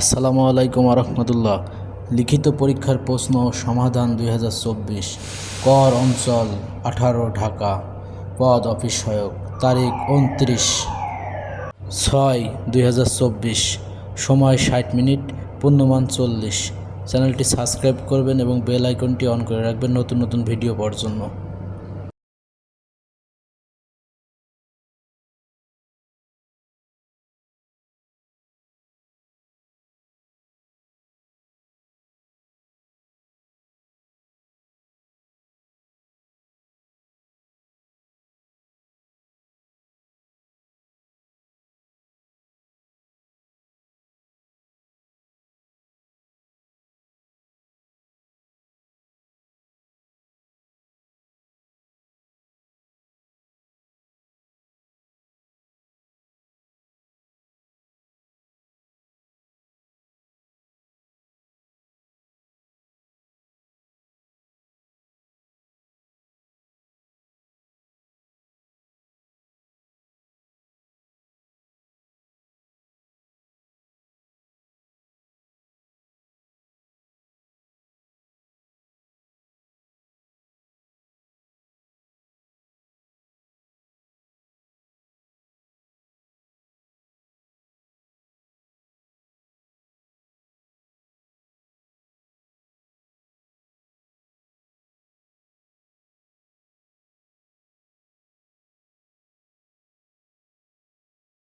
আসসালামু আলাইকুম রহমতুল্লাহ লিখিত পরীক্ষার প্রশ্ন সমাধান দুই হাজার চব্বিশ। কর অঞ্চল আঠারো ঢাকা। পদ অফিস সহায়ক। তারিখ উনত্রিশ ছয় দুই হাজার চব্বিশ। সময় ষাট মিনিট, পূর্ণমান চল্লিশ। চ্যানেলটি সাবস্ক্রাইব করবেন এবং বেল আইকনটি অন করে রাখবেন নতুন নতুন ভিডিও পাওয়ার জন্য।